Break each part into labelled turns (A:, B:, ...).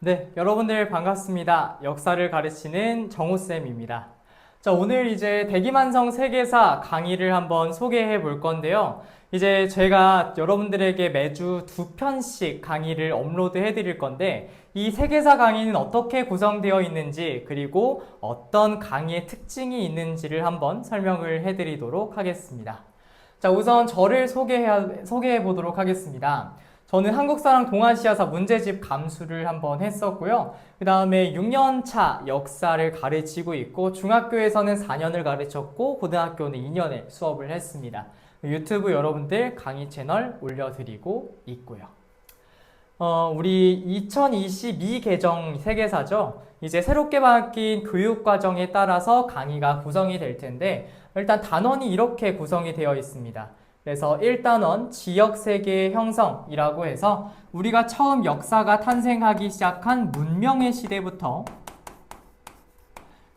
A: 네, 여러분들 반갑습니다. 역사를 가르치는 정호쌤입니다. 자, 오늘 이제 대기만성 세계사 강의를 한번 소개해 볼 건데요. 이제 제가 여러분들에게 매주 두 편씩 강의를 업로드 해 드릴 건데, 이 세계사 강의는 어떻게 구성되어 있는지, 그리고 어떤 강의의 특징이 있는지를 한번 설명을 해 드리도록 하겠습니다. 자, 우선 저를 소개해, 소개해 보도록 하겠습니다. 저는 한국사랑 동아시아사 문제집 감수를 한번 했었고요. 그 다음에 6년차 역사를 가르치고 있고, 중학교에서는 4년을 가르쳤고, 고등학교는 2년을 수업을 했습니다. 유튜브 여러분들 강의 채널 올려드리고 있고요. 어, 우리 2022 개정 세계사죠. 이제 새롭게 바뀐 교육과정에 따라서 강의가 구성이 될 텐데, 일단 단원이 이렇게 구성이 되어 있습니다. 그래서 1단원 지역세계의 형성이라고 해서 우리가 처음 역사가 탄생하기 시작한 문명의 시대부터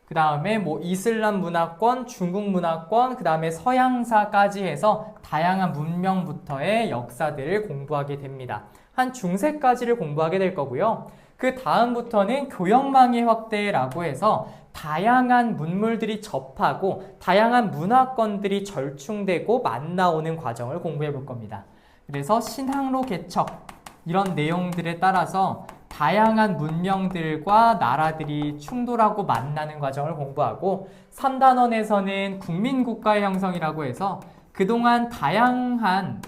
A: 그 다음에 뭐 이슬람 문화권, 중국 문화권, 그 다음에 서양사까지 해서 다양한 문명부터의 역사들을 공부하게 됩니다. 한 중세까지를 공부하게 될 거고요. 그 다음부터는 교역망의 확대라고 해서 다양한 문물들이 접하고 다양한 문화권들이 절충되고 만나오는 과정을 공부해 볼 겁니다. 그래서 신항로 개척 이런 내용들에 따라서 다양한 문명들과 나라들이 충돌하고 만나는 과정을 공부하고 3단원에서는 국민국가의 형성이라고 해서 그동안 다양한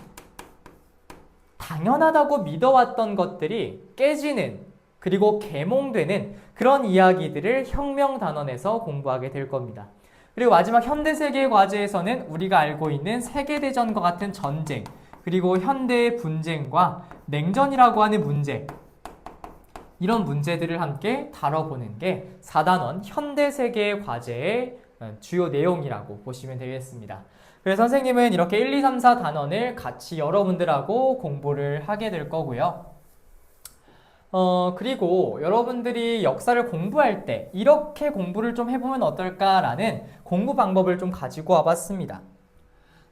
A: 당연하다고 믿어왔던 것들이 깨지는 그리고 계몽되는 그런 이야기들을 혁명 단원에서 공부하게 될 겁니다. 그리고 마지막 현대 세계 과제에서는 우리가 알고 있는 세계 대전과 같은 전쟁, 그리고 현대의 분쟁과 냉전이라고 하는 문제, 이런 문제들을 함께 다뤄보는 게 4단원 현대 세계 과제의 주요 내용이라고 보시면 되겠습니다. 그래서 선생님은 이렇게 1, 2, 3, 4 단원을 같이 여러분들하고 공부를 하게 될 거고요. 어, 그리고 여러분들이 역사를 공부할 때 이렇게 공부를 좀 해보면 어떨까라는 공부 방법을 좀 가지고 와봤습니다.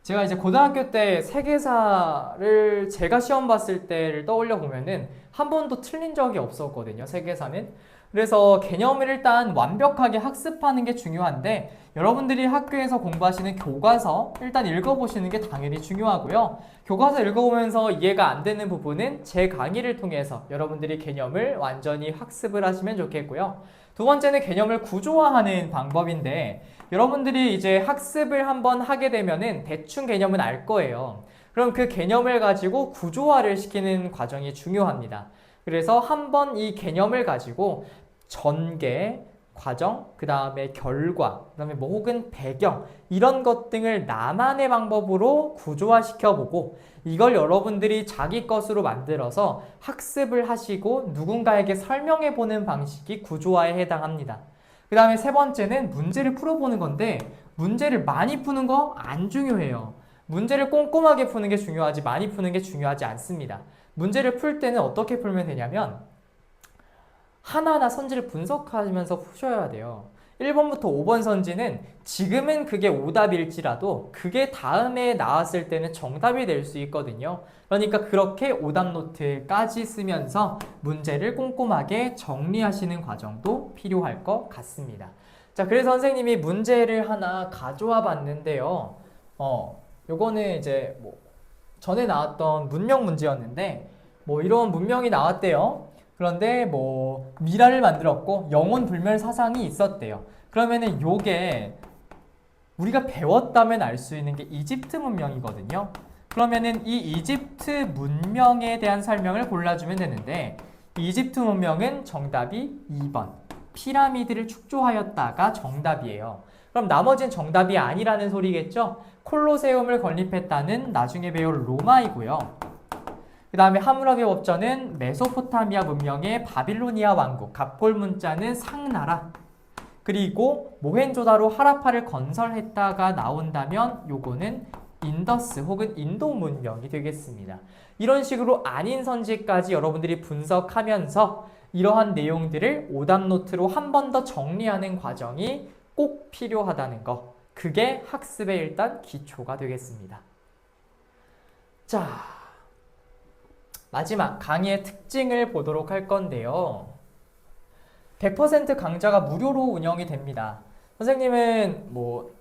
A: 제가 이제 고등학교 때 세계사를 제가 시험 봤을 때를 떠올려 보면은 한 번도 틀린 적이 없었거든요, 세계사는. 그래서 개념을 일단 완벽하게 학습하는 게 중요한데 여러분들이 학교에서 공부하시는 교과서 일단 읽어보시는 게 당연히 중요하고요. 교과서 읽어보면서 이해가 안 되는 부분은 제 강의를 통해서 여러분들이 개념을 완전히 학습을 하시면 좋겠고요. 두 번째는 개념을 구조화하는 방법인데 여러분들이 이제 학습을 한번 하게 되면은 대충 개념은 알 거예요. 그럼 그 개념을 가지고 구조화를 시키는 과정이 중요합니다. 그래서 한번 이 개념을 가지고 전개, 과정, 그 다음에 결과, 그 다음에 뭐 혹은 배경 이런 것 등을 나만의 방법으로 구조화시켜 보고 이걸 여러분들이 자기 것으로 만들어서 학습을 하시고 누군가에게 설명해 보는 방식이 구조화에 해당합니다. 그 다음에 세 번째는 문제를 풀어보는 건데 문제를 많이 푸는 거 안 중요해요. 문제를 꼼꼼하게 푸는 게 중요하지 많이 푸는 게 중요하지 않습니다. 문제를 풀 때는 어떻게 풀면 되냐면 하나하나 선지를 분석하면서 푸셔야 돼요. 1번부터 5번 선지는 지금은 그게 오답일지라도 그게 다음에 나왔을 때는 정답이 될 수 있거든요. 그러니까 그렇게 오답 노트까지 쓰면서 문제를 꼼꼼하게 정리하시는 과정도 필요할 것 같습니다. 자, 그래서 선생님이 문제를 하나 가져와 봤는데요. 어, 요거는 이제 뭐 전에 나왔던 문명 문제였는데 뭐 이런 문명이 나왔대요. 그런데 뭐 미라를 만들었고 영혼 불멸 사상이 있었대요. 그러면은 요게 우리가 배웠다면 알 수 있는 게 이집트 문명이거든요. 그러면은 이 이집트 문명에 대한 설명을 골라주면 되는데 이집트 문명은 정답이 2번 피라미드를 축조하였다가 정답이에요. 그럼 나머지는 정답이 아니라는 소리겠죠? 콜로세움을 건립했다는 나중에 배울 로마이고요. 그 다음에 하무라비 법전은 메소포타미아 문명의 바빌로니아 왕국, 갑골 문자는 상나라. 그리고 모헨조다로 하라파를 건설했다가 나온다면 요거는 인더스 혹은 인도 문명이 되겠습니다. 이런 식으로 아닌 선지까지 여러분들이 분석하면서 이러한 내용들을 오답 노트로 한 번 더 정리하는 과정이 꼭 필요하다는 거. 그게 학습의 일단 기초가 되겠습니다. 자, 마지막 강의의 특징을 보도록 할 건데요. 100% 강좌가 무료로 운영이 됩니다. 선생님은 뭐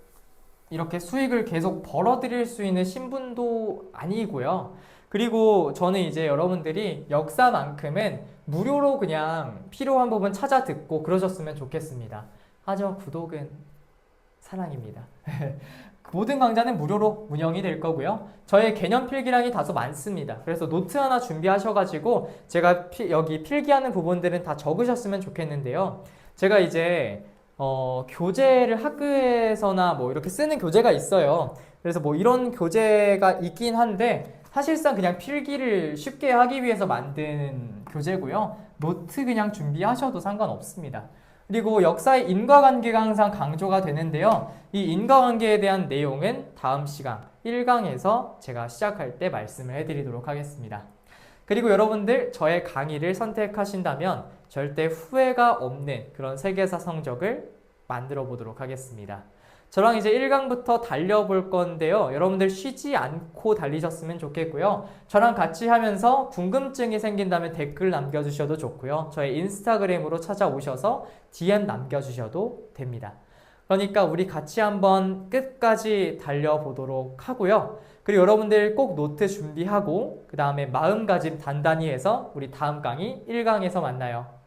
A: 이렇게 수익을 계속 벌어들일 수 있는 신분도 아니고요. 그리고 저는 이제 여러분들이 역사만큼은 무료로 그냥 필요한 부분 찾아 듣고 그러셨으면 좋겠습니다. 하지만 구독은 사랑입니다. 모든 강좌는 무료로 운영이 될 거고요. 저의 개념 필기량이 다소 많습니다. 그래서 노트 하나 준비하셔가지고 제가 피- 여기 필기하는 부분들은 다 적으셨으면 좋겠는데요. 제가 이제 어, 교재를 학교에서나 뭐 이렇게 쓰는 교재가 있어요. 그래서 뭐 이런 교재가 있긴 한데 사실상 그냥 필기를 쉽게 하기 위해서 만든 교재고요. 노트 그냥 준비하셔도 상관없습니다. 그리고 역사의 인과관계가 항상 강조가 되는데요. 이 인과관계에 대한 내용은 다음 시간 1강에서 제가 시작할 때 말씀을 해드리도록 하겠습니다. 그리고 여러분들 저의 강의를 선택하신다면 절대 후회가 없는 그런 세계사 성적을 만들어 보도록 하겠습니다. 저랑 이제 1강부터 달려볼 건데요. 여러분들 쉬지 않고 달리셨으면 좋겠고요. 저랑 같이 하면서 궁금증이 생긴다면 댓글 남겨주셔도 좋고요. 저의 인스타그램으로 찾아오셔서 DM 남겨주셔도 됩니다. 그러니까 우리 같이 한번 끝까지 달려보도록 하고요. 그리고 여러분들 꼭 노트 준비하고 그 다음에 마음가짐 단단히 해서 우리 다음 강의 1강에서 만나요.